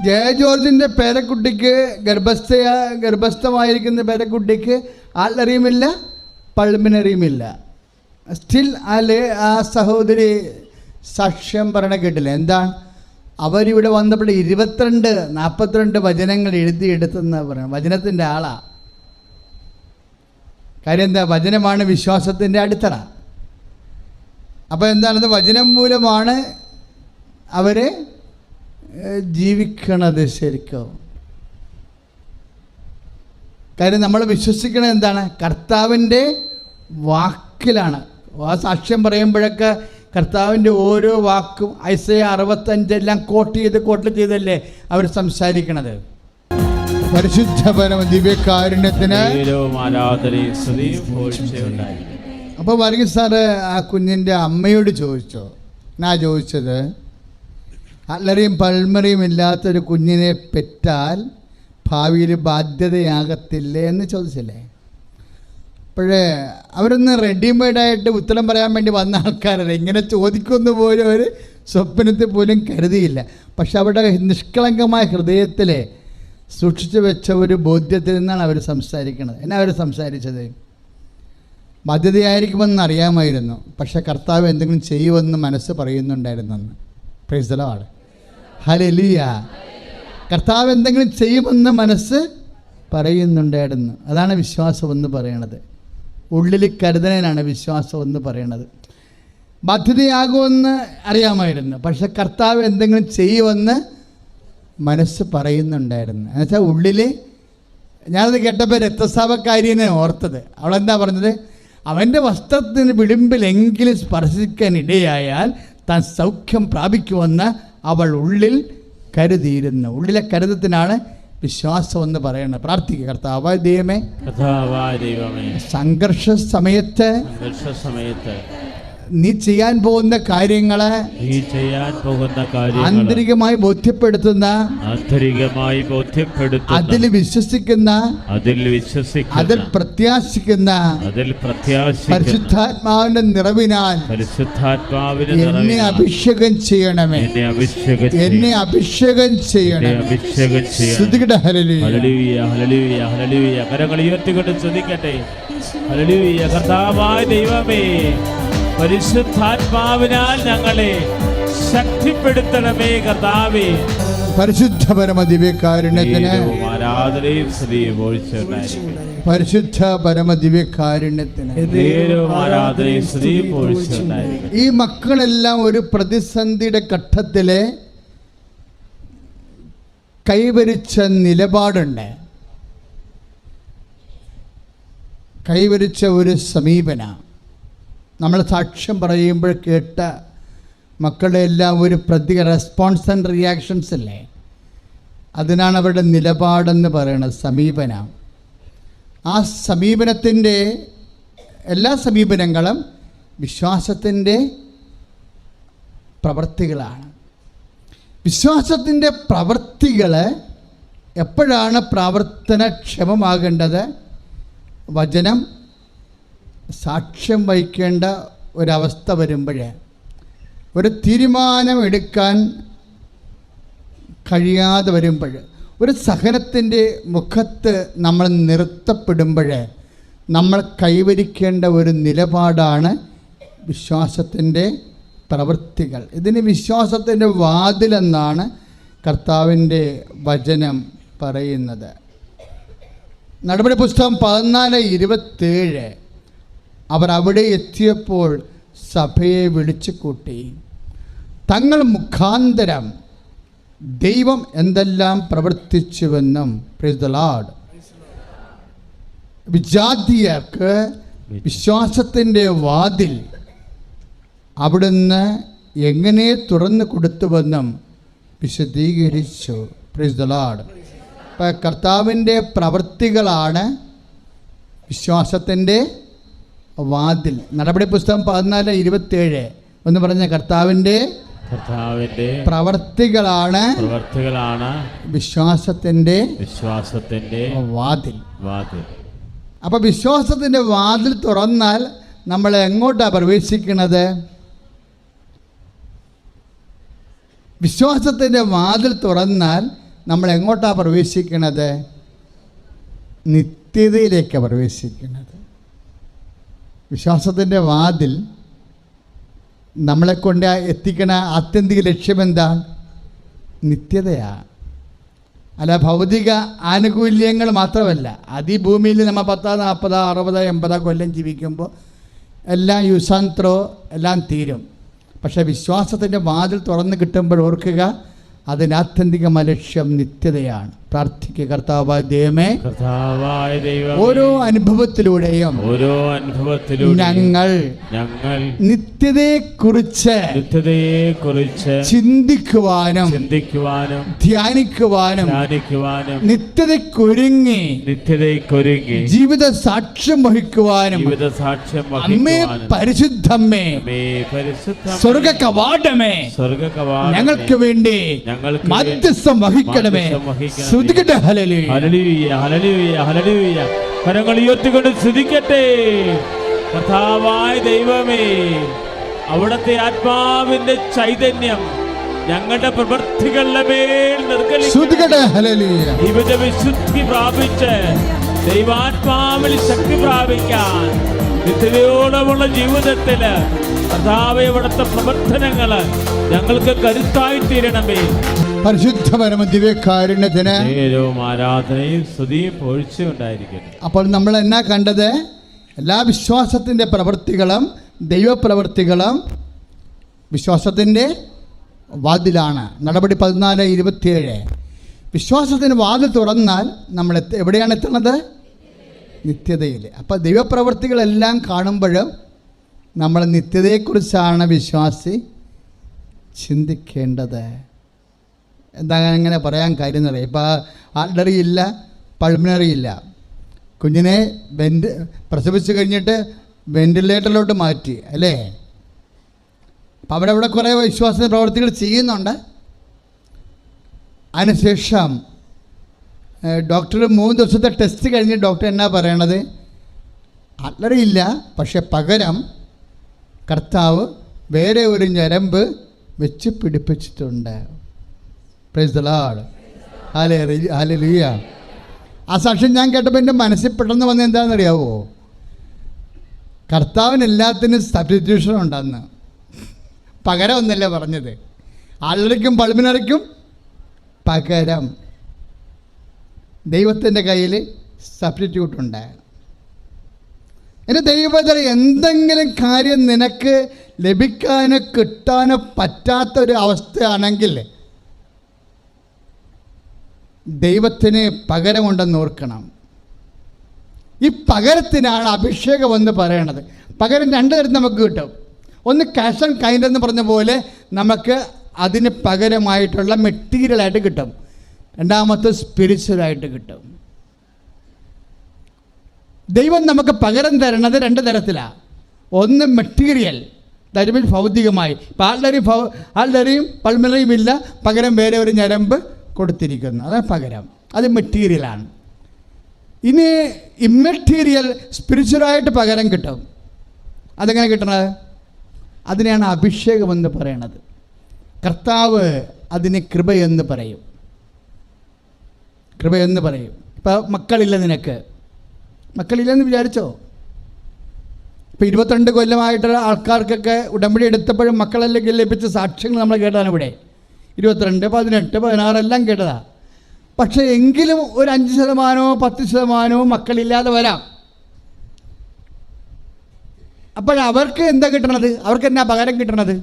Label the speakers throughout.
Speaker 1: ജയ ജോർജിന്റെ പേരക്കുട്ടിക്ക് ഗർഭസ്ഥ ഗർഭസ്ഥമായിരിക്കുന്ന പേരക്കുട്ടിക്ക് ആളറിയുമില്ല പൾമിനറിയുമില്ല. Still all ആ സഹോദരി സാക്ഷ്യം പറയണ കേട്ടില്ല? എന്താണ്? അവരിവിടെ വന്നപ്പോൾ ഇരുപത്തിരണ്ട് നാൽപ്പത്തിരണ്ട് വചനങ്ങൾ എഴുതിയെടുത്തെന്ന് പറയണം വചനത്തിന്റെ ആളാ. കാര്യം എന്താ? വചനമാണ് വിശ്വാസത്തിന്റെ അടിത്തറ. അപ്പോൾ എന്താണത് വചനം മൂലമാണ് ഏഹ്, ജീവിക്കണത് ശരിക്കും? കാര്യം നമ്മൾ വിശ്വസിക്കണത് എന്താണ്? കർത്താവിന്റെ വാക്കിലാണ്. ആ സാക്ഷ്യം പറയുമ്പോഴൊക്കെ കർത്താവിന്റെ ഓരോ വാക്കും ഐസയ അറുപത്തഞ്ചെല്ലാം കോട്ട് ചെയ്ത് കോട്ട് ചെയ്തല്ലേ അവർ സംസാരിക്കണത്? പരിശുദ്ധ പരമ ദിവ്യകാരുണ്യത്തിന് അപ്പോൾ വർഗീസ് സാറ് ആ കുഞ്ഞിന്റെ അമ്മയോട് ചോദിച്ചോ? ഞാൻ ചോദിച്ചത് അല്ലറിയും പൾമറിയും ഇല്ലാത്തൊരു കുഞ്ഞിനെ പെറ്റാൽ ഭാവിയിൽ ബാധ്യതയാകത്തില്ലേ എന്ന് ചോദിച്ചില്ലേ? അപ്പോഴേ അവരൊന്ന് റെഡിമെയ്ഡായിട്ട് ഉത്തരം പറയാൻ വേണ്ടി വന്ന ആൾക്കാരല്ല? ഇങ്ങനെ ചോദിക്കുമെന്ന് പോലും അവർ സ്വപ്നത്തിൽ പോലും കരുതിയില്ല. പക്ഷെ അവരുടെ നിഷ്കളങ്കമായ ഹൃദയത്തിൽ സൂക്ഷിച്ചു വെച്ച ഒരു ബോധ്യത്തിൽ നിന്നാണ് അവർ സംസാരിക്കുന്നത് എന്നാ അവർ സംസാരിച്ചത്? ബാധ്യതയായിരിക്കുമെന്ന് അറിയാമായിരുന്നു. പക്ഷെ കർത്താവ് എന്തെങ്കിലും ചെയ്യുമെന്ന് മനസ്സ് പറയുന്നുണ്ടായിരുന്നെന്ന്. പ്രൈസലമാണ് ഹലിയ കർത്താവ് എന്തെങ്കിലും ചെയ്യുമെന്ന് മനസ്സ് പറയുന്നുണ്ടായിരുന്നു അതാണ് വിശ്വാസം എന്ന് പറയണത്. ഉള്ളിൽ കരുതനാണ് വിശ്വാസം എന്ന് പറയണത്. ബാധ്യതയാകുമെന്ന് അറിയാമായിരുന്നു. പക്ഷെ കർത്താവ് എന്തെങ്കിലും ചെയ്യുമെന്ന് മനസ്സ് പറയുന്നുണ്ടായിരുന്നു എന്നുവെച്ചാൽ ഉള്ളിൽ ഞാനത് കേട്ടപ്പോൾ രക്തസാപക്കാരിനെ ഓർത്തത്. അവളെന്താ പറഞ്ഞത്? അവന്റെ വസ്ത്രത്തിന് വിളിമ്പിലെങ്കിലും സ്പർശിക്കാൻ ഇടയായാൽ താൻ സൗഖ്യം പ്രാപിക്കുമെന്ന് അവൾ ഉള്ളിൽ കരുതിയിരുന്നു. ഉള്ളിലെ കരുതത്തിനാണ് വിശ്വാസം എന്ന് പറയുന്നത്. പ്രാർത്ഥിക്കുക കർത്താവ് ദൈവമേ സംഘർഷ സമയത്ത്
Speaker 2: സംഘർഷ സമയത്ത്
Speaker 1: നീ ചെയ്യാൻ പോകുന്ന കാര്യങ്ങളെ
Speaker 2: നീ ചെയ്യാൻ പോകുന്ന കാര്യങ്ങൾ
Speaker 1: ആന്തരികമായി ബോധ്യപ്പെടുത്തുന്ന
Speaker 2: ആന്തരികമായി ബോധ്യപ്പെടുത്തുന്ന അതിൽ
Speaker 1: വിശ്വസിക്കുന്ന
Speaker 2: അതിൽ വിശ്വസിക്കുന്ന അതിൽ
Speaker 1: പ്രത്യാശിക്കുന്ന
Speaker 2: അതിൽ പ്രത്യാശിക്കുന്ന
Speaker 1: പരിശുദ്ധാത്മാവിന്റെ നിറവിനാൽ
Speaker 2: പരിശുദ്ധാത്മാവിന്
Speaker 1: എന്നെ അഭിഷേകം ചെയ്യണമേ.
Speaker 2: എന്നെ അഭിഷേകം
Speaker 1: എന്നെ. അഭിഷേകം ചെയ്യണമേ
Speaker 2: അഭിഷേകം ചെയ്യണം.
Speaker 1: ഹല്ലേലൂയ.
Speaker 2: ഹല്ലേലൂയ ഹല്ലേലൂയ കരങ്ങൾ ഉയർത്തിക്കൊണ്ട് സ്തുതിക്കട്ടെ ഹല്ലേലൂയ കർത്താവായ ദൈവമേ. പരിശുദ്ധാത്മാവിനാൽ ഞങ്ങളെ ശക്തിപ്പെടുത്തണമേ കർത്താവേ.
Speaker 1: പരിശുദ്ധ പരമ ദിവ്യകാരുണ്യത്തിന്
Speaker 2: ദൈവവും ആരാധനയും സ്ത്രീയും
Speaker 1: പരിശുദ്ധ പരമ ദിവ്യകാരുണ്യത്തിന്
Speaker 2: ആരാധനയും
Speaker 1: ഈ മക്കളെല്ലാം ഒരു പ്രതിസന്ധിയുടെ ഘട്ടത്തിലെ കൈവരിച്ച നിലപാടുണ്ട്. കൈവരിച്ച ഒരു സമീപന. നമ്മൾ സാക്ഷ്യം പറയുമ്പോൾ കേട്ട മക്കളുടെ എല്ലാം ഒരു പ്രതി റെസ്പോൺസ് ആൻഡ് റിയാക്ഷൻസ് അല്ലേ അതിനാണ് അവരുടെ നിലപാടെന്ന് പറയുന്നത് സമീപനം. ആ സമീപനത്തിന്റെ എല്ലാ സമീപനങ്ങളും വിശ്വാസത്തിന്റെ പ്രവൃത്തികളാണ് വിശ്വാസത്തിന്റെ പ്രവൃത്തികൾ എപ്പോഴാണ് പ്രവർത്തനക്ഷമമാകേണ്ടത്? വചനം സാക്ഷ്യം വഹിക്കേണ്ട ഒരവസ്ഥ വരുമ്പോഴേ ഒരു തീരുമാനം എടുക്കാൻ കഴിയാതെ വരുമ്പോൾ ഒരു സഹനത്തിന്റെ മുഖത്ത് നമ്മൾ നിർത്തപ്പെടുമ്പോൾ നമ്മൾ കൈവരിക്കേണ്ട ഒരു നിലപാടാണ് വിശ്വാസത്തിന്റെ പ്രവൃത്തികൾ. ഇതിന് വിശ്വാസത്തിന്റെ വാതിലെന്നാണ് കർത്താവിന്റെ വചനം പറയുന്നത്. നടപടി പുസ്തകം പതിനാല് ഇരുപത്തേഴ്. അവർ അവിടെ എത്തിയപ്പോൾ സഭയെ വിളിച്ചു കൂട്ടി തങ്ങൾ മുഖാന്തരം ദൈവം എന്തെല്ലാം പ്രവർത്തിച്ചുവെന്നും ലോർഡ് വിജാതിയർക്ക് വിശ്വാസത്തിന്റെ വാതിൽ അവിടുന്ന് എങ്ങനെ തുറന്നു കൊടുത്തുവെന്നും വിശദീകരിച്ചു. ലോർഡ് ഇപ്പം കർത്താവിന്റെ പ്രവൃത്തികളാണ് വിശ്വാസത്തിന്റെ വാതിൽ. നടപടി പുസ്തകം പതിനാല് ഇരുപത്തിയേഴ്. ഒന്ന് പറഞ്ഞ കർത്താവിന്റെ
Speaker 2: കർത്താവിന്റെ
Speaker 1: പ്രവർത്തികളാണ്
Speaker 2: പ്രവർത്തികളാണ്
Speaker 1: വിശ്വാസത്തിന്റെ
Speaker 2: വിശ്വാസത്തിന്റെ
Speaker 1: വാതിൽ.
Speaker 2: വാതിൽ.
Speaker 1: അപ്പൊ വിശ്വാസത്തിന്റെ വാതിൽ തുറന്നാൽ നമ്മൾ എങ്ങോട്ടാണ് പ്രവേശിക്കുന്നത്? വിശ്വാസത്തിന്റെ വാതിൽ തുറന്നാൽ നമ്മൾ എങ്ങോട്ടാണ് പ്രവേശിക്കുന്നത്? നിത്യതയിലേക്ക് പ്രവേശിക്കുന്നത്. വിശ്വാസത്തിന്റെ വാതിൽ നമ്മളെ കൊണ്ട് എത്തിക്കണ ആത്യന്തിക ലക്ഷ്യമെന്താണ് നിത്യതയാണ് അല്ല ഭൗതിക ആനുകൂല്യങ്ങൾ മാത്രമല്ല. അത് ഭൂമിയിൽ നമ്മൾ പത്താ നാൽപ്പതാ അറുപതാ എൺപതാ കൊല്ലം ജീവിക്കുമ്പോൾ എല്ലാം യുസാന്ത്രോ എല്ലാം തീരും. പക്ഷേ വിശ്വാസത്തിന്റെ വാതിൽ തുറന്ന് കിട്ടുമ്പോൾ ഓർക്കുക അതിന് ലക്ഷ്യം നിത്യതയാണ്. പ്രാർത്ഥിക്കുക കർത്താവായ ദൈവമേ
Speaker 2: കർത്താവായ ദൈവം
Speaker 1: ഓരോ അനുഭവത്തിലൂടെയും
Speaker 2: ഓരോ അനുഭവത്തിലൂടെ
Speaker 1: ഞങ്ങൾ
Speaker 2: ഞങ്ങൾ
Speaker 1: നിത്യതയെക്കുറിച്ച്
Speaker 2: നിത്യതയെ കുറിച്ച്
Speaker 1: ചിന്തിക്കുവാനും
Speaker 2: ചിന്തിക്കുവാനും
Speaker 1: ധ്യാനിക്കുവാനും
Speaker 2: ധ്യാനിക്കുവാനും
Speaker 1: നിത്യതയ്ക്കൊരുങ്ങി
Speaker 2: നിത്യതയ്ക്കൊരുങ്ങി
Speaker 1: ജീവിത സാക്ഷ്യം വഹിക്കുവാനും
Speaker 2: ജീവിത സാക്ഷ്യം
Speaker 1: അമ്മേ പരിശുദ്ധമ്മേ
Speaker 2: പരിശുദ്ധ
Speaker 1: സ്വർഗ കവാടമേ
Speaker 2: സ്വർഗ കവാടമേ,
Speaker 1: ഞങ്ങൾക്ക് വേണ്ടി
Speaker 2: ഞങ്ങൾക്ക്
Speaker 1: മധ്യസ്ഥം വഹിക്കണമേ. ശ്രുതികട്ടെ ഹല്ലേലൂയ.
Speaker 2: Hallelujah, hallelujah, hallelujah. കരങ്ങൾ ഉയർത്തിക്കൊണ്ട് സ്തുതിക്കട്ടെ കർത്താവായ ദൈവമേ അവിടത്തെ ആത്മാവിന്റെ ചൈതന്യം ഞങ്ങളുടെ പ്രവൃത്തികളുടെ മേൽ. ജീവിത വിശുദ്ധി പ്രാപിച്ച് ദൈവാത്മാവിൽ ശക്തി പ്രാപിക്കാൻ നിത്യതയോളമുള്ള ജീവിതത്തിൽ കർത്താവ് ഇവിടുത്തെ പ്രവർത്തനങ്ങൾ ഞങ്ങൾക്ക് കരുത്തായി തീരണമേ.
Speaker 1: പരിശുദ്ധ പരമ ദിവ്യകാരുണ്യത്തിന്
Speaker 2: നേരവും ആരാധനയും സ്തുതിയും പൊഴിച്ചും ഉണ്ടായിരിക്കട്ടെ.
Speaker 1: അപ്പോൾ നമ്മൾ എന്നാ കണ്ടത്? എല്ലാ വിശ്വാസത്തിന്റെ പ്രവൃത്തികളും ദൈവപ്രവൃത്തികളും വിശ്വാസത്തിന്റെ വാതിലാണ്. നടപടി പതിനാല് ഇരുപത്തിയേഴ്. വിശ്വാസത്തിന് വാതിൽ തുറന്നാൽ നമ്മൾ എവിടെയാണ് എത്തുന്നത് നിത്യതയിൽ അപ്പോൾ ദൈവപ്രവൃത്തികളെല്ലാം കാണുമ്പോഴും നമ്മൾ നിത്യതയെക്കുറിച്ചാണ് വിശ്വാസി ചിന്തിക്കേണ്ടത്. എന്താ അങ്ങനെ പറയാൻ കാര്യം എന്നറിയാം? ഇപ്പോൾ ആൾഡറി ഇല്ല പൾമിനറി ഇല്ല. കുഞ്ഞിനെ വെന്റ് പ്രസവിച്ച് കഴിഞ്ഞിട്ട് വെന്റിലേറ്ററിലോട്ട് മാറ്റി അല്ലേ? അപ്പം അവിടെ ഇവിടെ കുറേ വിശ്വാസ പ്രവർത്തികൾ ചെയ്യുന്നുണ്ട്. അതിനുശേഷം ഡോക്ടർ മൂന്ന് ദിവസത്തെ ടെസ്റ്റ് കഴിഞ്ഞ് ഡോക്ടർ എന്നാ പറയണത്? അല്ലറിയില്ല പക്ഷെ പകരം കർത്താവ് വേറെ ഒരു ഞരമ്പ് വെച്ച് പിടിപ്പിച്ചിട്ടുണ്ട്. പ്രൈസ് ദ ലോർഡ് ഹാലേ ഹാലലുയ ആ സാക്ഷ്യം ഞാൻ കേട്ടപ്പോൾ എന്റെ മനസ്സിൽ പെട്ടെന്ന് വന്നത് എന്താണെന്നറിയാവോ? കർത്താവിന് എല്ലാത്തിനും സബ്സ്റ്റിറ്റ്യൂഷൻ ഉണ്ടെന്ന്. പകരം ഒന്നല്ലേ പറഞ്ഞത്. ആളറിക്കും പൾമിനറിക്കും പകരം. ദൈവത്തിന്റെ കയ്യിൽ സബ്സ്റ്റിറ്റ്യൂട്ട് ഉണ്ട്. എന്റെ ദൈവത്തിൽ എന്തെങ്കിലും കാര്യം നിനക്ക് ലഭിക്കാനോ കിട്ടാനോ പറ്റാത്ത ഒരു അവസ്ഥയാണെങ്കിൽ ദൈവത്തിന് പകരമുണ്ടെന്ന് ഓർക്കണം. ഈ പകരത്തിനാണ് അഭിഷേകം എന്ന് പറയണത്. പകരം രണ്ട് തരത്തിൽ നമുക്ക് കിട്ടും. ഒന്ന് ക്യാഷ് ആൻഡ് കൈൻഡ് എന്ന് പറഞ്ഞ പോലെ നമുക്ക് അതിന് പകരമായിട്ടുള്ള മെറ്റീരിയലായിട്ട് കിട്ടും. രണ്ടാമത്തെ സ്പിരിച്വലായിട്ട് കിട്ടും. ദൈവം നമുക്ക് പകരം തരണത് രണ്ട് തരത്തിലാണ് ഒന്ന് മെറ്റീരിയൽ ദാറ്റ് ഭൗതികമായി. ഇപ്പം ആളുടെയും ഭൗ ആളുടെയും പൾമിലറിയും ഇല്ല പകരം വേറെ ഒരു ഞരമ്പ് കൊടുത്തിരിക്കുന്നു. അതാണ് പകരം. അത് മെറ്റീരിയലാണ് ഇനി ഇമ്മെറ്റീരിയൽ സ്പിരിച്വലായിട്ട് പകരം കിട്ടും. അതെങ്ങനെ കിട്ടണത്? അതിനെയാണ് അഭിഷേകമെന്ന് പറയണത്. കർത്താവ് അതിന് കൃപയെന്ന് പറയും. കൃപയെന്ന് പറയും. ഇപ്പം മക്കളില്ല നിനക്ക്. മക്കളില്ലെന്ന് വിചാരിച്ചോ? ഇപ്പം ഇരുപത്തിരണ്ട് കൊല്ലമായിട്ടുള്ള ആൾക്കാർക്കൊക്കെ ഉടമ്പടി എടുത്തപ്പോഴും മക്കളല്ലെങ്കിൽ ലഭിച്ച സാക്ഷ്യങ്ങൾ നമ്മൾ കേട്ടതാണ് ഇവിടെ. ഇരുപത്തിരണ്ട് പതിനെട്ട് പതിനാറെല്ലാം കേട്ടതാണ് കേട്ടതാ. പക്ഷേ എങ്കിലും ഒരു അഞ്ച് ശതമാനമോ പത്ത് ശതമാനമോ മക്കളില്ലാതെ വരാം. അപ്പോഴവർക്ക് എന്താ കിട്ടണത്? അവർക്ക് എന്നാ പകരം കിട്ടണത്?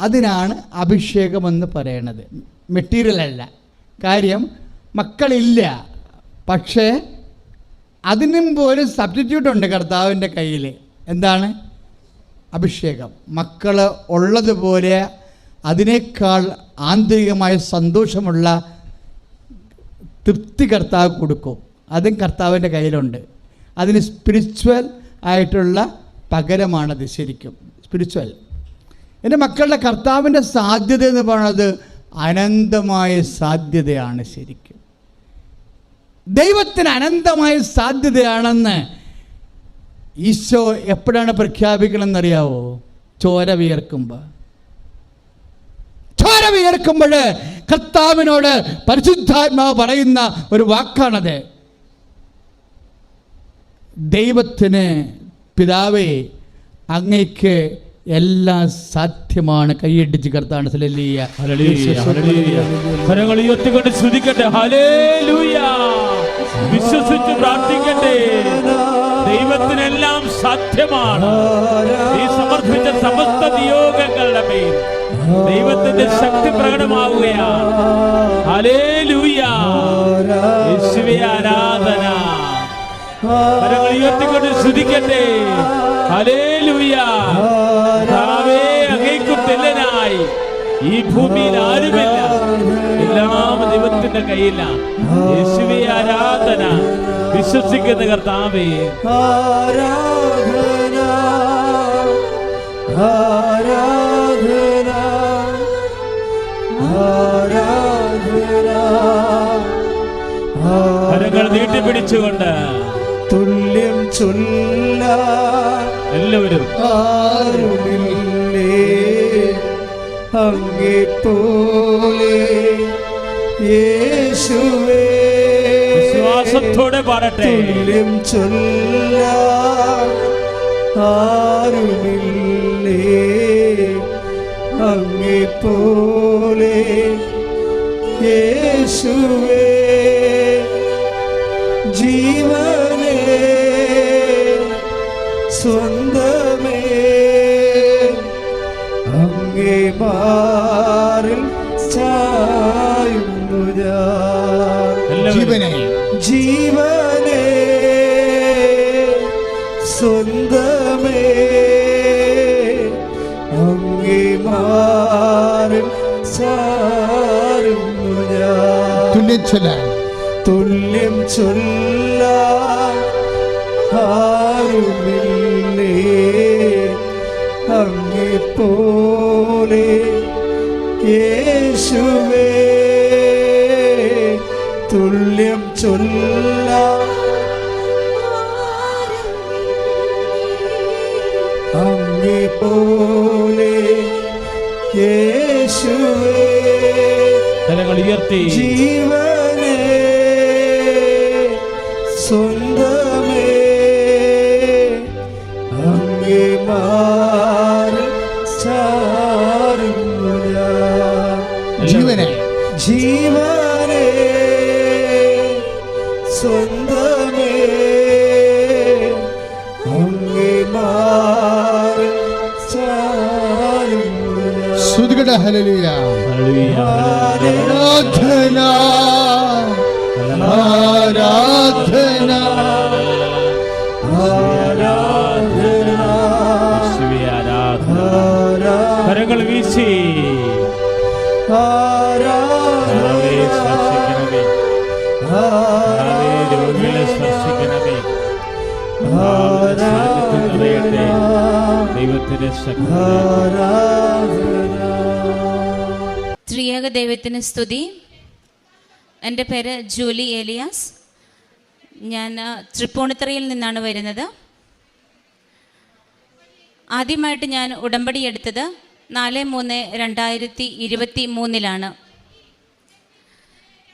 Speaker 1: അതിനാണ് അഭിഷേകമെന്ന് പറയണത്. മെറ്റീരിയൽ അല്ല കാര്യം മക്കളില്ല. പക്ഷേ അതിനും പോലും സബ്സ്റ്റിറ്റ്യൂട്ട് ഉണ്ട് കർത്താവിന്റെ കയ്യിൽ എന്താണ്? അഭിഷേകം. മക്കൾ ഉള്ളതുപോലെ അതിനേക്കാൾ ആന്തരികമായ സന്തോഷമുള്ള തൃപ്തി കർത്താവ് കൊടുക്കും. അതും കർത്താവിന്റെ കയ്യിലുണ്ട്. അതിന് സ്പിരിച്വൽ ആയിട്ടുള്ള പകരമാണത് ശരിക്കും. സ്പിരിച്വൽ എന്റെ മക്കളുടെ കർത്താവിന്റെ സാധ്യത എന്ന് പറയുന്നത് അനന്തമായ സാധ്യതയാണ് ശരിക്കും. ദൈവത്തിന് അനന്തമായ സാധ്യതയാണെന്ന് ഈശോ എപ്പോഴാണ് പ്രഖ്യാപിക്കണമെന്നറിയാവോ? ചോര വിയർക്കുമ്പോൾ അച്ചാരവിയർക്കുമ്പോൾ കർത്താവിനോട് പരിശുദ്ധാത്മാവ് പറയുന്ന ഒരു വാക്കാണത്. ദൈവത്തിന് പിതാവേ അങ്ങയ്ക്ക് എല്ലാം സാധ്യമാണ് കൈയടിച്ച് കർത്താണ് ഹല്ലേലൂയ.
Speaker 2: കരങ്ങൾ ഉയർത്തിക്കൊണ്ട് ഹല്ലേലൂയ. വിശ്വസിച്ച് പ്രാർത്ഥിക്കട്ടെ. ദൈവത്തിനെല്ലാം സാധ്യമാണ് നീ സമർപ്പിച്ച സമസ്ത നിയോഗങ്ങളുടെ മേൽ ദൈവത്തിന്റെ ശക്തി പ്രകടമാവുകയാണ്. ആരാധന. കരങ്ങൾ ഉയർത്തിക്കൊണ്ട് സ്തുതിക്കട്ടെ. ഹല്ലേലൂയ. കർത്താവേ, അങ്ങേക്കു തുല്യനായി ഈ ഭൂമിയിൽ ആരുമില്ല. എല്ലാം ദൈവത്തിന്റെ കയ്യിലാണ് യേശുവി ആരാധന. വിശ്വസിക്കുന്ന കർത്താവേ.
Speaker 3: ആരാധന. ആരാധന. ആരാധന.
Speaker 2: കരങ്ങൾ നീട്ടിപ്പിടിച്ചുകൊണ്ട്
Speaker 3: തുല്യം ചൊല്ല.
Speaker 2: എല്ലാവരും.
Speaker 3: അങ്ങേ പോലെ യേശുവേ
Speaker 2: വിശ്വാസത്തോടെ പാടട്ടെ.
Speaker 3: തുല്യം ചൊല്ല ആരുമില്ലേ? അങ്ങേ പോലെ യേശുവേ ജീവനേ സ്വന്തമേ അങ്ങേ മാറിൽ ചായുന്നു
Speaker 1: ജീവനെ
Speaker 3: ജീവനെ സ്വന്തമേ അങ്ങേ മാറിൽ ചാരുന്നു ഞാൻ. ചൊല്ല അങ്ങേ പോലെ യേശുവേ
Speaker 2: കരങ്ങൾ ഉയർത്തി.
Speaker 3: ജീവനേ സ്വന്തമേ
Speaker 1: ഹല്ലേലൂയ, ആരാധന ആരാധന
Speaker 2: കരങ്ങൾ വീശി. സ്പർശിക്കണമേ. രോഗികളെ സ്പർശിക്കണമേ. ദൈവത്തിന്റെ ശക്തി.
Speaker 4: ത്രിയേക ദൈവത്തിന് സ്തുതി. എന്റെ പേര് ജൂലി ഏലിയാസ്. ഞാൻ തൃപ്പൂണിത്തറയിൽ നിന്നാണ് വരുന്നത്. ആദ്യമായിട്ട് ഞാൻ ഉടമ്പടി എടുത്തത് നാല് മൂന്ന് രണ്ടായിരത്തി ഇരുപത്തി മൂന്നിലാണ്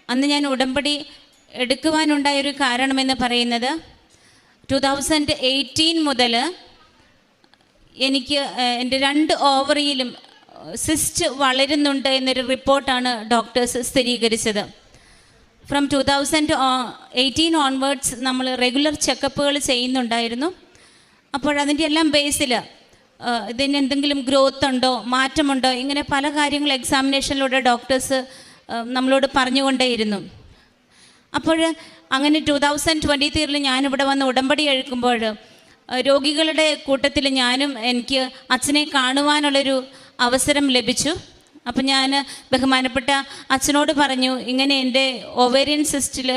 Speaker 4: അന്ന് ഞാൻ ഉടമ്പടി എടുക്കുവാനുണ്ടായൊരു കാരണമെന്ന് പറയുന്നത് ടു തൗസൻഡ് എയ്റ്റീൻ മുതൽ എനിക്ക് എന്റെ രണ്ട് ഓവറിയിലും സിസ്റ്റ് വളരുന്നുണ്ട് എന്നൊരു റിപ്പോർട്ടാണ് ഡോക്ടേഴ്സ് സ്ഥിരീകരിച്ചത്. From two thousand eighteen onwards നമ്മൾ റെഗുലർ ചെക്കപ്പുകൾ ചെയ്യുന്നുണ്ടായിരുന്നു. അപ്പോഴതിന്റെ എല്ലാം ബേസിൽ ഇതിന് എന്തെങ്കിലും ഗ്രോത്ത് ഉണ്ടോ മാറ്റമുണ്ടോ ഇങ്ങനെ പല കാര്യങ്ങൾ എക്സാമിനേഷനിലൂടെ ഡോക്ടേഴ്സ് നമ്മളോട് പറഞ്ഞുകൊണ്ടേയിരുന്നു. അപ്പോൾ അങ്ങനെ ടു തൗസൻഡ് ട്വന്റി ത്രീയിൽ ഞാനിവിടെ വന്ന് ഉടമ്പടി എഴുക്കുമ്പോൾ രോഗികളുടെ കൂട്ടത്തിൽ ഞാനും എനിക്ക് അച്ഛനെ കാണുവാനുള്ളൊരു അവസരം ലഭിച്ചു. അപ്പം ഞാൻ ബഹുമാനപ്പെട്ട അച്ഛനോട് പറഞ്ഞു ഇങ്ങനെ എന്റെ ഒവേറിയൻ സിസ്റ്റിൽ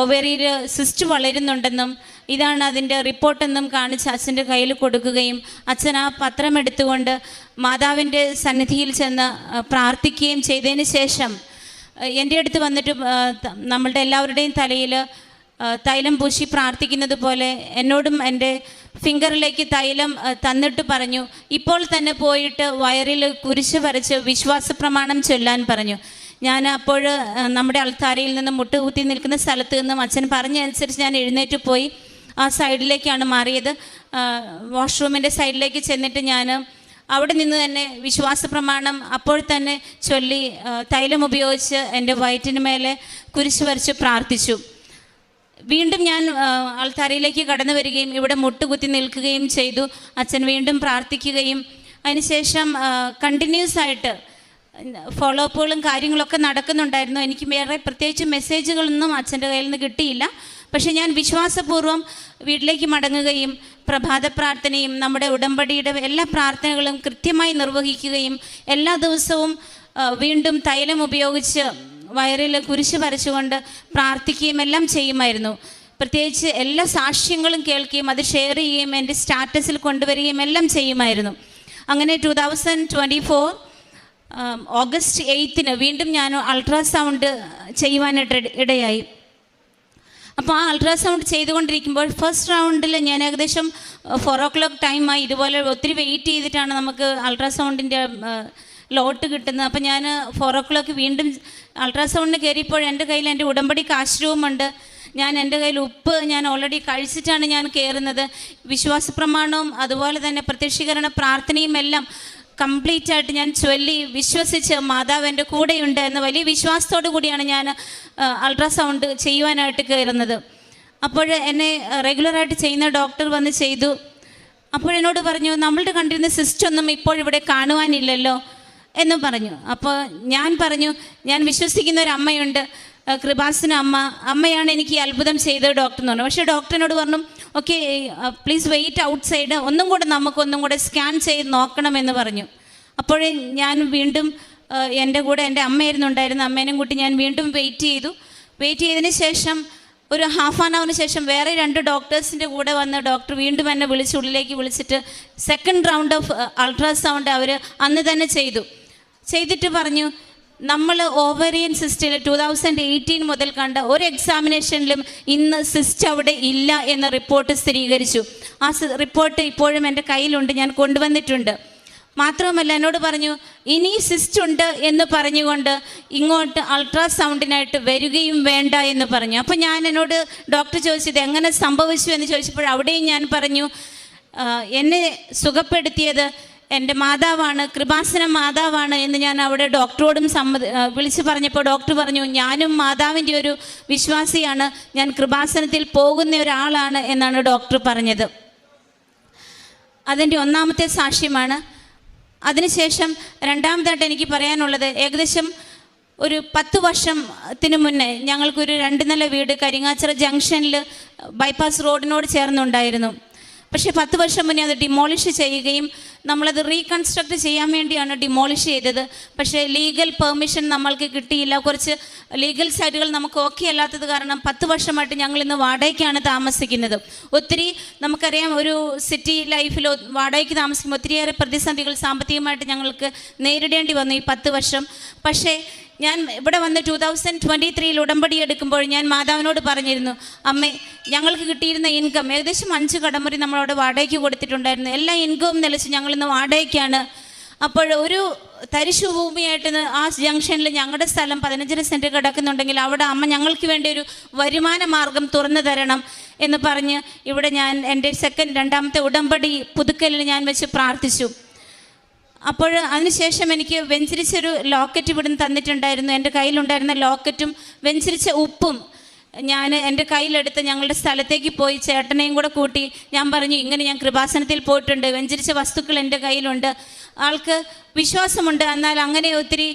Speaker 4: ഒവേരിയിൽ സിസ്റ്റ് വളരുന്നുണ്ടെന്നും ഇതാണ് അതിന്റെ റിപ്പോർട്ടെന്നും കാണിച്ച് അച്ഛന്റെ കയ്യിൽ കൊടുക്കുകയും അച്ഛൻ ആ പത്രം എടുത്തുകൊണ്ട് മാതാവിന്റെ സന്നിധിയിൽ ചെന്ന് പ്രാർത്ഥിക്കുകയും ചെയ്തതിന് ശേഷം എന്റെ അടുത്ത് വന്നിട്ട് നമ്മളുടെ എല്ലാവരുടെയും തലയിൽ തൈലം പൂശി പ്രാർത്ഥിക്കുന്നത് പോലെ എന്നോടും എന്റെ ഫിംഗറിലേക്ക് തൈലം തന്നിട്ട് പറഞ്ഞു. ഇപ്പോൾ തന്നെ പോയിട്ട് വയറിൽ കുരിശ് വരച്ച് വിശ്വാസ പ്രമാണം ചൊല്ലാൻ പറഞ്ഞു. ഞാൻ അപ്പോൾ നമ്മുടെ അൾത്താരയിൽ നിന്ന് മുട്ടുകുത്തി നിൽക്കുന്ന സ്ഥലത്ത് നിന്നും അച്ഛൻ പറഞ്ഞനുസരിച്ച് ഞാൻ എഴുന്നേറ്റ് പോയി ആ സൈഡിലേക്കാണ് മാറിയത്. വാഷ്റൂമിന്റെ സൈഡിലേക്ക് ചെന്നിട്ട് ഞാൻ അവിടെ നിന്ന് തന്നെ വിശ്വാസ പ്രമാണം അപ്പോൾ തന്നെ ചൊല്ലി തൈലം ഉപയോഗിച്ച് എന്റെ വയറ്റിന് മേലെ കുരിശ് വരച്ച് പ്രാർത്ഥിച്ചു. വീണ്ടും ഞാൻ ആൾത്താരയിലേക്ക് കടന്നു വരികയും ഇവിടെ മുട്ടുകുത്തി നിൽക്കുകയും ചെയ്തു. അച്ഛൻ വീണ്ടും പ്രാർത്ഥിക്കുകയും അതിനുശേഷം കണ്ടിന്യൂസ് ആയിട്ട് ഫോളോ അപ്പുകളും കാര്യങ്ങളൊക്കെ നടക്കുന്നുണ്ടായിരുന്നു. എനിക്ക് വേറെ പ്രത്യേകിച്ച് മെസ്സേജുകളൊന്നും അച്ഛന്റെ കയ്യിൽ നിന്ന് കിട്ടിയില്ല. പക്ഷേ ഞാൻ വിശ്വാസപൂർവം വീട്ടിലേക്ക് മടങ്ങുകയും പ്രഭാത പ്രാർത്ഥനയും നമ്മുടെ ഉടമ്പടിയുടെ എല്ലാ പ്രാർത്ഥനകളും കൃത്യമായി നിർവഹിക്കുകയും എല്ലാ ദിവസവും വീണ്ടും തൈലം ഉപയോഗിച്ച് വയറിൽ കുരിശ് വരച്ചുകൊണ്ട് പ്രാർത്ഥിക്കുകയും എല്ലാം ചെയ്യുമായിരുന്നു. പ്രത്യേകിച്ച് എല്ലാ സാക്ഷ്യങ്ങളും കേൾക്കുകയും അത് ഷെയർ ചെയ്യുകയും എന്റെ സ്റ്റാറ്റസിൽ കൊണ്ടുവരികയും എല്ലാം ചെയ്യുമായിരുന്നു. അങ്ങനെ two thousand twenty four August എയ്ത്തിന് വീണ്ടും ഞാൻ അൾട്രാസൗണ്ട് ചെയ്യുവാനായിട്ട് ഇട- ഇടയായി. അപ്പോൾ ആ അൾട്രാസൗണ്ട് ചെയ്തുകൊണ്ടിരിക്കുമ്പോൾ ഫസ്റ്റ് റൗണ്ടിൽ ഞാൻ ഏകദേശം ഫോർ ഓ ക്ലോക്ക് ടൈമായി ഇതുപോലെ ഒത്തിരി വെയിറ്റ് ചെയ്തിട്ടാണ് നമുക്ക് അൾട്രാസൗണ്ടിന്റെ ലോട്ട് കിട്ടുന്നത്. അപ്പോൾ ഞാൻ ഫോർ ഓ ക്ലോക്ക് വീണ്ടും അൾട്രാസൗണ്ടിന് കയറിയപ്പോൾ എന്റെ കയ്യിൽ എന്റെ ഉടമ്പടി കാശ് രൂപമുണ്ട് ഞാൻ എന്റെ കയ്യിൽ ഉപ്പ് ഞാൻ ഓൾറെഡി കഴിച്ചിട്ടാണ് ഞാൻ കയറുന്നത് വിശ്വാസ പ്രമാണവും അതുപോലെ തന്നെ പ്രത്യക്ഷീകരണ പ്രാർത്ഥനയും എല്ലാം കംപ്ലീറ്റ് ആയിട്ട് ഞാൻ ചൊല്ലി വിശ്വസിച്ച് മാതാവ് എന്റെ കൂടെയുണ്ട് എന്ന വലിയ വിശ്വാസത്തോടു കൂടിയാണ് ഞാൻ അൾട്രാസൗണ്ട് ചെയ്യുവാനായിട്ട് കയറുന്നത് അപ്പോൾ എന്നെ റെഗുലറായിട്ട് ചെയ്യുന്ന ഡോക്ടർ വന്ന് ചെയ്തു. അപ്പോൾ എന്നോട് പറഞ്ഞു നമ്മളുടെ കണ്ടിരുന്ന സിസ്റ്റൊന്നും ഇപ്പോൾ ഇവിടെ കാണുവാനില്ലല്ലോ. എന്ന് പറഞ്ഞു. അപ്പോൾ ഞാൻ പറഞ്ഞു ഞാൻ വിശ്വസിക്കുന്ന ഒരു അമ്മയുണ്ട്. കൃപാസിന് അമ്മ. അമ്മയാണ് എനിക്ക് ഈ അത്ഭുതം ചെയ്തത് ഡോക്ടർ എന്ന് പറഞ്ഞു പക്ഷേ ഡോക്ടറിനോട് പറഞ്ഞു okay please wait outside ഒന്നും കൂടെ നമുക്കൊന്നും കൂടെ സ്കാൻ ചെയ്ത് നോക്കണമെന്ന് പറഞ്ഞു. അപ്പോഴേ ഞാൻ വീണ്ടും എന്റെ കൂടെ എന്റെ അമ്മയായിരുന്നു ഉണ്ടായിരുന്ന അമ്മേനും കൂട്ടി ഞാൻ വീണ്ടും വെയിറ്റ് ചെയ്തു. വെയിറ്റ് ചെയ്തതിന് ശേഷം ഒരു ഹാഫ് ആൻ അവറിന് ശേഷം വേറെ രണ്ട് ഡോക്ടേഴ്സിന്റെ കൂടെ വന്ന് ഡോക്ടർ വീണ്ടും എന്നെ വിളിച്ച് ഉള്ളിലേക്ക് വിളിച്ചിട്ട് സെക്കൻഡ് റൗണ്ട് ഓഫ് അൾട്രാസൗണ്ട് അവർ അന്ന് തന്നെ ചെയ്തു. ചെയ്തിട്ട് പറഞ്ഞു നമ്മൾ ഓവറിയൻ സിസ്റ്റിൽ ടു തൗസൻഡ് എയ്റ്റീൻ മുതൽ കണ്ട ഒരു എക്സാമിനേഷനിലും ഇന്ന് സിസ്റ്റ് അവിടെ ഇല്ല എന്ന റിപ്പോർട്ട് സ്ഥിരീകരിച്ചു. ആ റിപ്പോർട്ട് ഇപ്പോഴും എന്റെ കയ്യിലുണ്ട് ഞാൻ കൊണ്ടുവന്നിട്ടുണ്ട്. മാത്രവുമല്ല എന്നോട് പറഞ്ഞു ഇനി സിസ്റ്റ് ഉണ്ട് എന്ന് പറഞ്ഞുകൊണ്ട് ഇങ്ങോട്ട് അൾട്രാസൗണ്ടിനായിട്ട് വരികയും വേണ്ട എന്ന് പറഞ്ഞു. അപ്പോൾ ഞാൻ എന്നോട് ഡോക്ടർ ചോദിച്ചത് എങ്ങനെ സംഭവിച്ചു? എന്ന് ചോദിച്ചപ്പോൾ അവിടെയും ഞാൻ പറഞ്ഞു എന്നെ സുഖപ്പെടുത്തിയത് എന്റെ മാതാവാണ് കൃപാസന മാതാവാണ് എന്ന് ഞാൻ അവിടെ ഡോക്ടറോടും സമ്മതി വിളിച്ചു പറഞ്ഞപ്പോൾ ഡോക്ടർ പറഞ്ഞു ഞാനും മാതാവിന്റെ ഒരു വിശ്വാസിയാണ് ഞാൻ കൃപാസനത്തിൽ പോകുന്ന ഒരാളാണ് എന്നാണ് ഡോക്ടർ പറഞ്ഞത്. അതിന്റെ ഒന്നാമത്തെ സാക്ഷ്യമാണ്. അതിനുശേഷം രണ്ടാമതായിട്ട് എനിക്ക് പറയാനുള്ളത് ഏകദേശം ഒരു പത്ത് വർഷത്തിന് മുന്നേ ഞങ്ങൾക്കൊരു രണ്ട് നില വീട് കരിങ്ങാച്ചിറ ജംഗ്ഷനിൽ ബൈപ്പാസ് റോഡിനോട് ചേർന്നുണ്ടായിരുന്നു. പക്ഷേ പത്ത് വർഷം മുന്നേ അത് ഡിമോളിഷ് ചെയ്യുകയും നമ്മളത് റീകൺസ്ട്രക്ട് ചെയ്യാൻ വേണ്ടിയാണ് ഡിമോളിഷ് ചെയ്തത്. പക്ഷേ ലീഗൽ പെർമിഷൻ നമ്മൾക്ക് കിട്ടിയില്ല. കുറച്ച് ലീഗൽ സൈഡുകൾ നമുക്ക് ഓക്കെ അല്ലാത്തത് കാരണം പത്ത് വർഷമായിട്ട് ഞങ്ങൾ ഇന്ന് വാടകയ്ക്കാണ് താമസിക്കുന്നത്. ഒത്തിരി നമുക്കറിയാം ഒരു സിറ്റി ലൈഫിൽ വാടകയ്ക്ക് താമസിക്കുമ്പോൾ ഒത്തിരിയേറെ പ്രതിസന്ധികൾ സാമ്പത്തികമായിട്ട് ഞങ്ങൾക്ക് നേരിടേണ്ടി വന്നു ഈ പത്ത് വർഷം. പക്ഷേ ഞാൻ ഇവിടെ വന്ന് ടൂ തൗസൻഡ് ട്വന്റി ത്രീയിൽ ഉടമ്പടി എടുക്കുമ്പോൾ ഞാൻ മാതാവിനോട് പറഞ്ഞിരുന്നു അമ്മേ ഞങ്ങൾക്ക് കിട്ടിയിരുന്ന ഇൻകം ഏകദേശം അഞ്ച് കടമുറി നമ്മളവിടെ വാടകയ്ക്ക് കൊടുത്തിട്ടുണ്ടായിരുന്നു. എല്ലാ ഇൻകവും നിലച്ച് ഞങ്ങളിന്ന് വാടകയ്ക്കാണ്. അപ്പോൾ ഒരു തരിശു ഭൂമിയായിട്ട് ആ ജംഗ്ഷനിൽ ഞങ്ങളുടെ സ്ഥലം പതിനഞ്ചര സെന്റ് കിടക്കുന്നുണ്ടെങ്കിൽ അവിടെ അമ്മ ഞങ്ങൾക്ക് വേണ്ടി ഒരു വരുമാന മാർഗം തുറന്നു തരണം എന്ന് പറഞ്ഞ് ഇവിടെ ഞാൻ എന്റെ സെക്കൻഡ് രണ്ടാമത്തെ ഉടമ്പടി പുതുക്കലിൽ ഞാൻ വെച്ച് പ്രാർത്ഥിച്ചു. അപ്പോൾ അതിനുശേഷം എനിക്ക് വെഞ്ചരിച്ചൊരു ലോക്കറ്റ് ഇവിടുന്ന് തന്നിട്ടുണ്ടായിരുന്നു. എന്റെ കയ്യിലുണ്ടായിരുന്ന ലോക്കറ്റും വെഞ്ചരിച്ച ഉപ്പും ഞാൻ എന്റെ കയ്യിലെടുത്ത് ഞങ്ങളുടെ സ്ഥലത്തേക്ക് പോയി ചേട്ടനെയും കൂടെ കൂട്ടി ഞാൻ പറഞ്ഞു ഇങ്ങനെ ഞാൻ കൃപാസനത്തിൽ പോയിട്ടുണ്ട്. വെഞ്ചരിച്ച വസ്തുക്കൾ എന്റെ കയ്യിലുണ്ട്. ആൾക്ക് വിശ്വാസമുണ്ട്. എന്നാൽ അങ്ങനെ ഒത്തിരി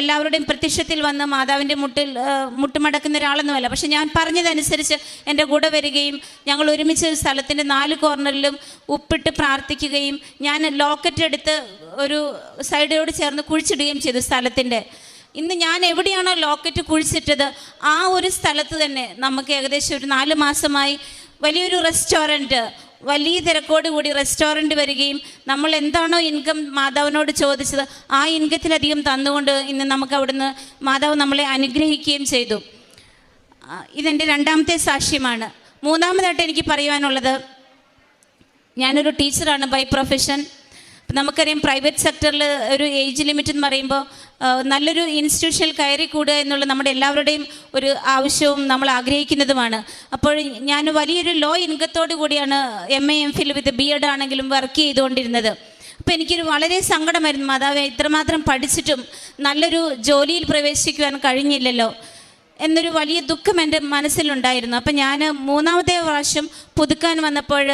Speaker 4: എല്ലാവരുടെയും പ്രത്യക്ഷത്തിൽ വന്ന് മാതാവിന്റെ മുട്ടിൽ മുട്ടുമടക്കുന്ന ഒരാളൊന്നുമല്ല. പക്ഷെ ഞാൻ പറഞ്ഞതനുസരിച്ച് എന്റെ കൂടെ വരികയും ഞങ്ങൾ ഒരുമിച്ച് ഒരു സ്ഥലത്തിന്റെ നാല് കോർണറിലും ഉപ്പിട്ട് പ്രാർത്ഥിക്കുകയും ഞാൻ ലോക്കറ്റ് എടുത്ത് ഒരു സൈഡിനോട് ചേർന്ന് കുഴിച്ചിടുകയും ചെയ്തു സ്ഥലത്തിന്റെ. ഇന്ന് ഞാൻ എവിടെയാണോ ലോക്കറ്റ് കുഴിച്ചിട്ടത് ആ ഒരു സ്ഥലത്ത് തന്നെ നമുക്ക് ഏകദേശം ഒരു നാല് മാസമായി വലിയൊരു റെസ്റ്റോറന്റ് വലിയ തിരക്കോട് കൂടി റെസ്റ്റോറന്റ് വരികയും നമ്മൾ എന്താണോ ഇൻകം മാതാവിനോട് ചോദിച്ചത് ആ ഇൻകത്തിലധികം തന്നുകൊണ്ട് ഇന്ന് നമുക്ക് അവിടുന്ന് മാതാവ് നമ്മളെ അനുഗ്രഹിക്കുകയും ചെയ്തു. ഇതെന്റെ രണ്ടാമത്തെ സാക്ഷ്യമാണ്. മൂന്നാമതായിട്ട് എനിക്ക് പറയുവാനുള്ളത് ഞാനൊരു ടീച്ചറാണ് ബൈ പ്രൊഫഷൻ നമുക്കറിയാം പ്രൈവറ്റ് സെക്ടറിൽ ഒരു ഏജ് ലിമിറ്റ് എന്ന് പറയുമ്പോൾ നല്ലൊരു ഇൻസ്റ്റിറ്റ്യൂഷനിൽ കയറി കൂടുക എന്നുള്ള നമ്മുടെ എല്ലാവരുടെയും ഒരു ആവശ്യവും നമ്മൾ ആഗ്രഹിക്കുന്നതുമാണ്. അപ്പോൾ ഞാൻ വലിയൊരു ലോ ഇൻകത്തോടു കൂടിയാണ് M A M Phil with B Ed ആണെങ്കിലും വർക്ക് ചെയ്തുകൊണ്ടിരുന്നത്. അപ്പോൾ എനിക്കൊരു വളരെ സങ്കടമായിരുന്നു. മാതാവ് ഇത്രമാത്രം പഠിച്ചിട്ടും നല്ലൊരു ജോലിയിൽ പ്രവേശിക്കുവാൻ കഴിഞ്ഞില്ലല്ലോ എന്നൊരു വലിയ ദുഃഖം എന്റെ മനസ്സിലുണ്ടായിരുന്നു. അപ്പം ഞാൻ മൂന്നാമത്തെ പ്രാവശ്യം പുതുക്കാൻ വന്നപ്പോൾ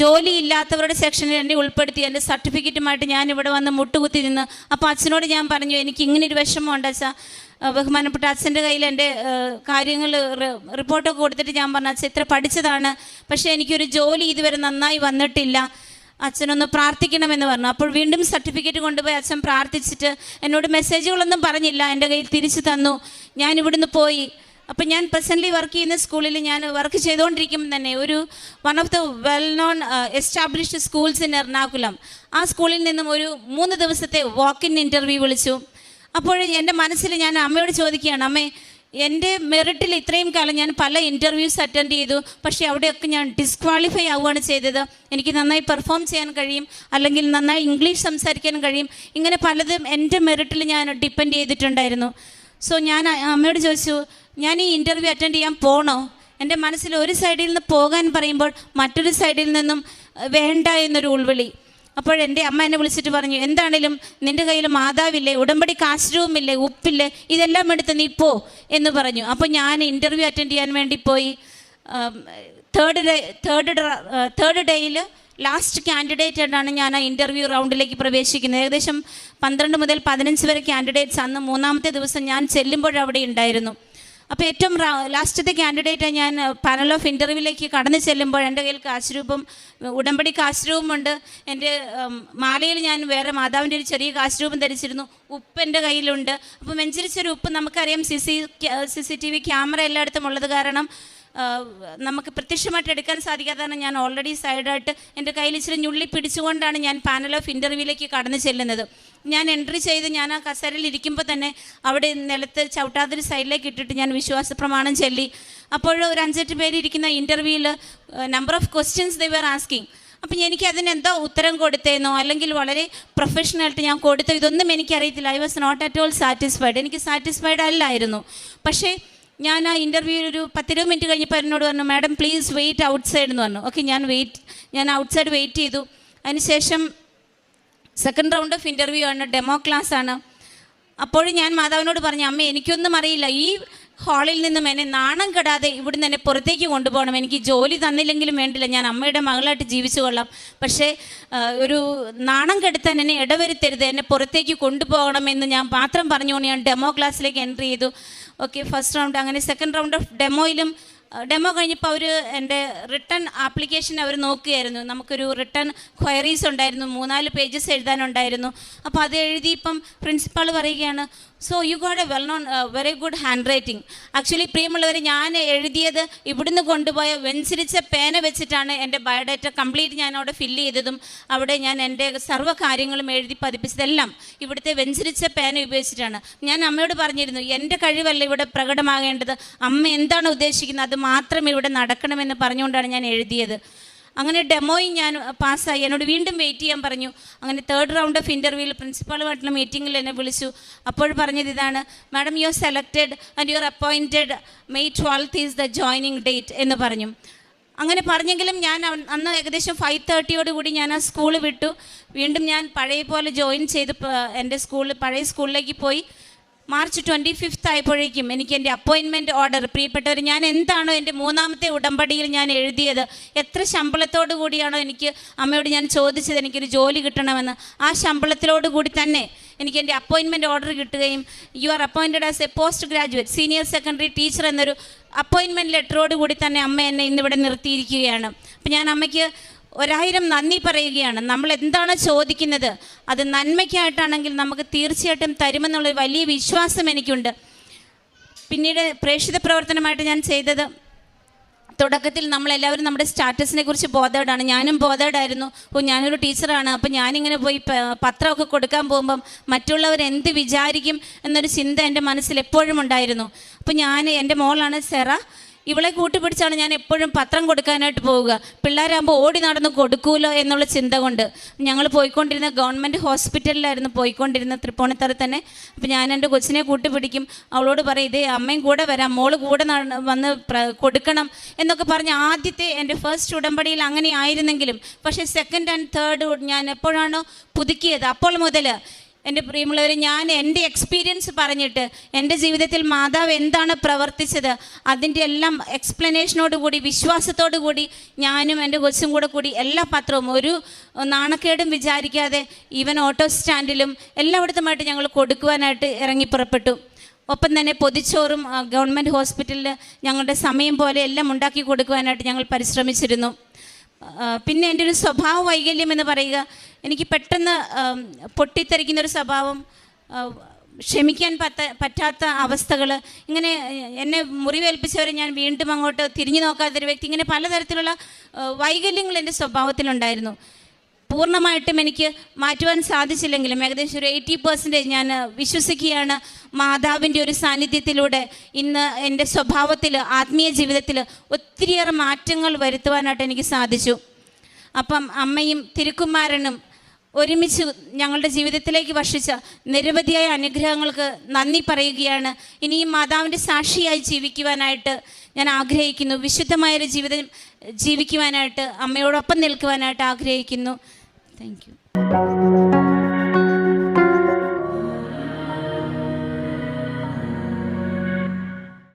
Speaker 4: ജോലി ഇല്ലാത്തവരുടെ സെക്ഷനിൽ എന്നെ ഉൾപ്പെടുത്തി എന്റെ സർട്ടിഫിക്കറ്റുമായിട്ട് ഞാൻ ഇവിടെ വന്ന് മുട്ടുകുത്തി നിന്ന്. അപ്പോൾ അച്ഛനോട് ഞാൻ പറഞ്ഞു എനിക്ക് ഇങ്ങനെ ഒരു വിഷമമുണ്ട് അച്ഛാ. ബഹുമാനപ്പെട്ട അച്ഛന്റെ കയ്യിൽ എന്റെ കാര്യങ്ങൾ റിപ്പോർട്ടൊക്കെ കൊടുത്തിട്ട് ഞാൻ പറഞ്ഞു അച്ഛാ ഇത്ര പഠിച്ചതാണ്. പക്ഷേ എനിക്കൊരു ജോലി ഇതുവരെ നന്നായി വന്നിട്ടില്ല. അച്ഛനൊന്ന് പ്രാർത്ഥിക്കണമെന്ന് പറഞ്ഞു. അപ്പോൾ വീണ്ടും സർട്ടിഫിക്കറ്റ് കൊണ്ടുപോയി അച്ഛൻ പ്രാർത്ഥിച്ചിട്ട് എന്നോട് മെസ്സേജുകളൊന്നും പറഞ്ഞില്ല. എന്റെ കയ്യിൽ തിരിച്ചു തന്നു. ഞാൻ ഇവിടുന്ന് പോയി. അപ്പം ഞാൻ പ്രസന്റ്ലി വർക്ക് ചെയ്യുന്ന സ്കൂളിൽ ഞാൻ വർക്ക് ചെയ്തുകൊണ്ടിരിക്കുമ്പോൾ തന്നെ ഒരു one of the well known established schools in Ernakulam. ആ സ്കൂളിൽ നിന്നും ഒരു മൂന്ന് ദിവസത്തെ വാക്ക് ഇൻ ഇന്റർവ്യൂ വിളിച്ചു. അപ്പോൾ എന്റെ മനസ്സിൽ ഞാൻ അമ്മയോട് ചോദിക്കുകയാണ് അമ്മേ എന്റെ മെറിറ്റിൽ ഇത്രയും കാലം ഞാൻ പല ഇന്റർവ്യൂസ് അറ്റൻഡ് ചെയ്തു പക്ഷേ അവിടെയൊക്കെ ഞാൻ ഡിസ്ക്വാളിഫൈ ആവുകയാണ് ചെയ്തത്. എനിക്ക് നന്നായി പെർഫോം ചെയ്യാൻ കഴിയും അല്ലെങ്കിൽ നന്നായി ഇംഗ്ലീഷ് സംസാരിക്കാൻ കഴിയും. ഇങ്ങനെ പലതും എന്റെ മെറിറ്റിൽ ഞാൻ ഡിപ്പെൻഡ് ചെയ്തിട്ടുണ്ടായിരുന്നു. സോ ഞാൻ അമ്മയോട് ചോദിച്ചു ഞാൻ ഈ ഇന്റർവ്യൂ അറ്റൻഡ് ചെയ്യാൻ പോണോ? എന്റെ മനസ്സിൽ ഒരു സൈഡിൽ നിന്ന് പോകാൻ പറയുമ്പോൾ മറ്റൊരു സൈഡിൽ നിന്നും വേണ്ട എന്നൊരു ഉൾവിളി. അപ്പോൾ എന്റെ അമ്മ എന്നെ വിളിച്ചിട്ട് പറഞ്ഞു എന്താണേലും നിന്റെ കയ്യിൽ മാതാവില്ലേ ഉടമ്പടി കാശ്രൂമില്ലേ ഉപ്പില്ലേ ഇതെല്ലാം എടുത്ത് നീ പോ എന്ന് പറഞ്ഞു. അപ്പോൾ ഞാൻ ഇന്റർവ്യൂ അറ്റൻഡ് ചെയ്യാൻ വേണ്ടി പോയി. തേർഡ് ഡേ തേർഡ് തേർഡ് ഡേയിൽ ലാസ്റ്റ് കാൻഡിഡേറ്റ് ആയിട്ടാണ് ഞാൻ ആ ഇന്റർവ്യൂ റൗണ്ടിലേക്ക് പ്രവേശിക്കുന്നത്. ഏകദേശം പന്ത്രണ്ട് മുതൽ പതിനഞ്ച് വരെ കാൻഡിഡേറ്റ്സ് അന്ന് മൂന്നാമത്തെ ദിവസം ഞാൻ ചെല്ലുമ്പോഴവിടെ ഉണ്ടായിരുന്നു. അപ്പോൾ ഏറ്റവും ലാസ്റ്റത്തെ കാൻഡിഡേറ്റ് ഞാൻ പാനൽ ഓഫ് ഇന്റർവ്യൂവിലേക്ക് കടന്നു ചെല്ലുമ്പോൾ എന്റെ കയ്യിൽ കാശ് രൂപം ഉടമ്പടി കാശ് രൂപമുണ്ട് എന്റെ മാലയിൽ ഞാൻ വേറെ മാതാവിന്റെ ഒരു ചെറിയ കാശ് രൂപം ധരിച്ചിരുന്നു. ഉപ്പ് എന്റെ കയ്യിലുണ്ട്. അപ്പോൾ വെഞ്ചരിച്ചൊരു ഉപ്പ് നമുക്കറിയാം C C C C T V camera എല്ലായിടത്തും ഉള്ളത് കാരണം നമുക്ക് പ്രത്യക്ഷമായിട്ട് എടുക്കാൻ സാധിക്കാത്തതാണ് ഞാൻ ഓൾറെഡി സൈഡായിട്ട് എന്റെ കയ്യിൽ ഇച്ചിരി ഞുള്ളി പിടിച്ചുകൊണ്ടാണ് ഞാൻ പാനൽ ഓഫ് ഇന്റർവ്യൂവിലേക്ക് കടന്നു ചെല്ലുന്നത്. ഞാൻ എൻട്രി ചെയ്ത് ഞാൻ ആ കസേരയിൽ ഇരിക്കുമ്പോൾ തന്നെ അവിടെ നിലത്ത് ചവിട്ടാത്തൊരു സൈഡിലേക്ക് ഇട്ടിട്ട് ഞാൻ വിശ്വാസ പ്രമാണം ചൊല്ലി. അപ്പോൾ ഒരു അഞ്ചെട്ട് പേര് ഇരിക്കുന്ന ഇന്റർവ്യൂവിൽ number of questions they were asking അപ്പം എനിക്ക് അതിന് എന്തോ ഉത്തരം കൊടുത്തേന്നോ അല്ലെങ്കിൽ വളരെ പ്രൊഫഷണലായിട്ട് ഞാൻ കൊടുത്തോ ഇതൊന്നും എനിക്കറിയത്തില്ല. I was not at all satisfied എനിക്ക് സാറ്റിസ്ഫൈഡ് അല്ലായിരുന്നു. പക്ഷേ ഞാൻ ആ ഇന്റർവ്യൂ ഒരു പത്തിരുപത് മിനിറ്റ് കഴിഞ്ഞപ്പോൾ എന്നോട് പറഞ്ഞു madam please wait outside എന്ന് പറഞ്ഞു. ഓക്കെ ഞാൻ വെയിറ്റ് ഞാൻ ഔട്ട് സൈഡ് വെയിറ്റ് ചെയ്തു അതിനുശേഷം സെക്കൻഡ് റൗണ്ട് ഓഫ് ഇന്റർവ്യൂ ആണ് ഡെമോ ക്ലാസ് ആണ്. അപ്പോൾ ഞാൻ മാതാവിനോട് പറഞ്ഞു അമ്മ എനിക്കൊന്നും അറിയില്ല. ഈ ഹാളിൽ നിന്നും എന്നെ നാണം കെടാതെ ഇവിടുന്ന് എന്നെ പുറത്തേക്ക് കൊണ്ടുപോകണം. എനിക്ക് ജോലി തന്നില്ലെങ്കിലും വേണ്ടില്ല. ഞാൻ അമ്മയുടെ മകളായിട്ട് ജീവിച്ചു കൊള്ളാം. പക്ഷേ ഒരു നാണം കെടുത്താൻ എന്നെ ഇടവരുത്തരുത്. എന്നെ പുറത്തേക്ക് കൊണ്ടുപോകണമെന്ന് ഞാൻ മാത്രം പറഞ്ഞുകൊണ്ട് ഞാൻ ഡെമോ ക്ലാസ്സിലേക്ക് എൻട്രി ചെയ്തു. ഓക്കെ ഫസ്റ്റ് റൗണ്ട് അങ്ങനെ സെക്കൻഡ് റൗണ്ട് ഓഫ് ഡെമോയിലും ഡെമോ കഴിഞ്ഞപ്പോൾ അവർ എന്റെ റിട്ടേൺ ആപ്ലിക്കേഷൻ അവർ നോക്കുകയായിരുന്നു. നമുക്കൊരു റിട്ടേൺ ക്വയറീസ് ഉണ്ടായിരുന്നു. മൂന്നാൽ പേജസ് എഴുതാനുണ്ടായിരുന്നു. അപ്പോൾ അത് എഴുതി ഇപ്പം പ്രിൻസിപ്പാൾ പറയുകയാണ് so you got a well known very good handwriting actually പ്രിയമുള്ളവർ ഞാൻ എഴുതിയത് ഇവിടുന്ന് കൊണ്ടുപോയ വെഞ്ചരിച്ച പേന വെച്ചിട്ടാണ് എന്റെ ബയോഡാറ്റ കംപ്ലീറ്റ് ഞാൻ അവിടെ ഫില്ല് ചെയ്തതും അവിടെ ഞാൻ എന്റെ സർവ കാര്യങ്ങളും എഴുതി പതിപ്പിച്ചതെല്ലാം ഇവിടുത്തെ വെഞ്ചരിച്ച പേന ഉപയോഗിച്ചിട്ടാണ്. ഞാൻ അമ്മയോട് പറഞ്ഞിരുന്നു എന്റെ കഴിവല്ല ഇവിടെ പ്രകടമാകേണ്ടത്. അമ്മ എന്താണ് ഉദ്ദേശിക്കുന്നത്? അത് മാത്രം ഇവിടെ നടക്കണമെന്ന് പറഞ്ഞുകൊണ്ടാണ് ഞാൻ എഴുതിയത്. അങ്ങനെ ഡെമോയും ഞാൻ പാസ്സായി. എന്നോട് വീണ്ടും വെയിറ്റ് ചെയ്യാൻ പറഞ്ഞു. അങ്ങനെ തേർഡ് റൗണ്ട് ഓഫ് ഇന്റർവ്യൂവിൽ പ്രിൻസിപ്പാളുമായിട്ടുള്ള മീറ്റിങ്ങിൽ എന്നെ വിളിച്ചു. അപ്പോൾ പറഞ്ഞത് ഇതാണ് madam you are selected and you are appointed May twelfth is the joining date എന്ന് പറഞ്ഞു. അങ്ങനെ പറഞ്ഞെങ്കിലും ഞാൻ അന്ന് ഏകദേശം ഫൈവ് തേർട്ടിയോട് കൂടി ഞാൻ ആ സ്കൂൾ വിട്ടു. വീണ്ടും ഞാൻ പഴയ പോലെ ജോയിൻ ചെയ്ത് എന്റെ സ്കൂളിൽ പഴയ സ്കൂളിലേക്ക് പോയി. മാർച്ച് ട്വന്റി ഫിഫ്ത്ത് ആയപ്പോഴേക്കും എനിക്ക് എന്റെ അപ്പോയിൻമെന്റ് ഓർഡർ. പ്രിയപ്പെട്ടവർ ഞാൻ എന്താണോ എന്റെ മൂന്നാമത്തെ ഉടമ്പടിയിൽ ഞാൻ എഴുതിയത്? എത്ര ശമ്പളത്തോടു കൂടിയാണോ എനിക്ക് അമ്മയോട് ഞാൻ ചോദിച്ചത്? എനിക്കൊരു ജോലി കിട്ടണമെന്ന്. ആ ശമ്പളത്തിലോട് കൂടി തന്നെ എനിക്ക് എന്റെ അപ്പോയിൻമെന്റ് ഓർഡർ കിട്ടുകയും you are appointed as a post graduate senior secondary teacher എന്നൊരു അപ്പോയിൻമെന്റ് ലെറ്ററോട് കൂടി തന്നെ അമ്മ എന്നെ ഇന്നിവിടെ നിർത്തിയിരിക്കുകയാണ്. അപ്പം ഞാൻ അമ്മയ്ക്ക് ഒരായിരം നന്ദി പറയുകയാണ്. നമ്മൾ എന്താണ് ചോദിക്കുന്നത്? അത് നന്മയ്ക്കായിട്ടാണെങ്കിൽ നമുക്ക് തീർച്ചയായിട്ടും തരുമെന്നുള്ള വലിയ വിശ്വാസം എനിക്കുണ്ട്. പിന്നീട് പ്രേക്ഷിത പ്രവർത്തനമായിട്ട് ഞാൻ ചെയ്തത് തുടക്കത്തിൽ നമ്മളെല്ലാവരും നമ്മുടെ സ്റ്റാറ്റസിനെ കുറിച്ച് ബോധേഡാണ്. ഞാനും ബോധേഡായിരുന്നു. ഓ ഞാനൊരു ടീച്ചറാണ്. അപ്പോൾ ഞാനിങ്ങനെ പോയി പത്രമൊക്കെ കൊടുക്കാൻ പോകുമ്പം മറ്റുള്ളവർ എന്ത് വിചാരിക്കും എന്നൊരു ചിന്ത എന്റെ മനസ്സിൽ എപ്പോഴും ഉണ്ടായിരുന്നു. അപ്പോൾ ഞാൻ എന്റെ മോളാണ് സെറ. ഇവളെ കൂട്ടുപിടിച്ചാണ് ഞാൻ എപ്പോഴും പത്രം കൊടുക്കാനായിട്ട് പോവുക. പിള്ളേരാകുമ്പോൾ ഓടി നടന്ന് കൊടുക്കൂലോ എന്നുള്ള ചിന്ത കൊണ്ട്. ഞങ്ങൾ പോയിക്കൊണ്ടിരുന്ന ഗവൺമെന്റ് ഹോസ്പിറ്റലിലായിരുന്നു പോയിക്കൊണ്ടിരുന്ന തൃപ്പൂണിത്തറ തന്നെ. അപ്പോൾ ഞാൻ എന്റെ കൊച്ചിനെ കൂട്ടുപിടിക്കും. അവളോട് പറയും ഇതേ അമ്മയും കൂടെ വരാം. മോൾ കൂടെ വന്ന് കൊടുക്കണം. എന്നൊക്കെ പറഞ്ഞ് ആദ്യത്തെ എന്റെ ഫസ്റ്റ് ഉടമ്പടിയിൽ അങ്ങനെ ആയിരുന്നെങ്കിലും പക്ഷേ സെക്കൻഡ് ആൻഡ് തേർഡ് ഞാൻ എപ്പോഴാണോ പുതുക്കിയത്. അപ്പോൾ മുതൽ എന്റെ പ്രിയമുള്ളവർ ഞാൻ എന്റെ എക്സ്പീരിയൻസ് പറഞ്ഞിട്ട് എന്റെ ജീവിതത്തിൽ മാതാവ് എന്താണ് പ്രവർത്തിച്ചത് അതിന്റെ എല്ലാം എക്സ്പ്ലനേഷനോട് കൂടി വിശ്വാസത്തോടു കൂടി ഞാനും എന്റെ കൊച്ചും കൂടെ കൂടി എല്ലാ പത്രവും ഒരു നാണക്കേടും വിചാരിക്കാതെ ഈവൻ ഓട്ടോ സ്റ്റാൻഡിലും എല്ലായിടത്തുമായിട്ട് ഞങ്ങൾ കൊടുക്കുവാനായിട്ട് ഇറങ്ങി പുറപ്പെട്ടു. ഒപ്പം തന്നെ പൊതിച്ചോറും ഗവൺമെന്റ് ഹോസ്പിറ്റലിൽ ഞങ്ങളുടെ സമയം പോലെ എല്ലാം ഉണ്ടാക്കി കൊടുക്കുവാനായിട്ട് ഞങ്ങൾ പരിശ്രമിച്ചിരുന്നു. പിന്നെ എന്റെ ഒരു സ്വഭാവ വൈകല്യം എന്ന് പറയുക എനിക്ക് പെട്ടെന്ന് പൊട്ടിത്തെറിക്കുന്ന ഒരു സ്വഭാവം ക്ഷമിക്കാൻ പറ്റ പറ്റാത്ത അവസ്ഥകൾ ഇങ്ങനെ എന്നെ മുറിവേൽപ്പിച്ചവരെ ഞാൻ വീണ്ടും അങ്ങോട്ട് തിരിഞ്ഞു നോക്കാത്തൊരു വ്യക്തി ഇങ്ങനെ പലതരത്തിലുള്ള വൈകല്യങ്ങൾ എന്റെ സ്വഭാവത്തിലുണ്ടായിരുന്നു. പൂർണമായിട്ടും എനിക്ക് മാറ്റുവാൻ സാധിച്ചില്ലെങ്കിലും ഏകദേശം ഒരു എയ്റ്റി പെർസെന്റേജ് ഞാൻ വിശ്വസിക്കുകയാണ് മാതാവിന്റെ ഒരു സാന്നിധ്യത്തിലൂടെ ഇന്ന് എന്റെ സ്വഭാവത്തിൽ ആത്മീയ ജീവിതത്തിൽ ഒത്തിരിയേറെ മാറ്റങ്ങൾ വരുത്തുവാനായിട്ട് എനിക്ക് സാധിച്ചു. അപ്പം അമ്മയും തിരുക്കുമാരനും ഒരുമിച്ച് ഞങ്ങളുടെ ജീവിതത്തിലേക്ക് വർഷിച്ച നിരവധിയായ അനുഗ്രഹങ്ങൾക്ക് നന്ദി പറയുകയാണ്. ഇനിയും മാതാവിന്റെ സാക്ഷിയായി ജീവിക്കുവാനായിട്ട് ഞാൻ ആഗ്രഹിക്കുന്നു. വിശുദ്ധമായൊരു ജീവിതം ജീവിക്കുവാനായിട്ട് അമ്മയോടൊപ്പം നിൽക്കുവാനായിട്ട് ആഗ്രഹിക്കുന്നു. Thank you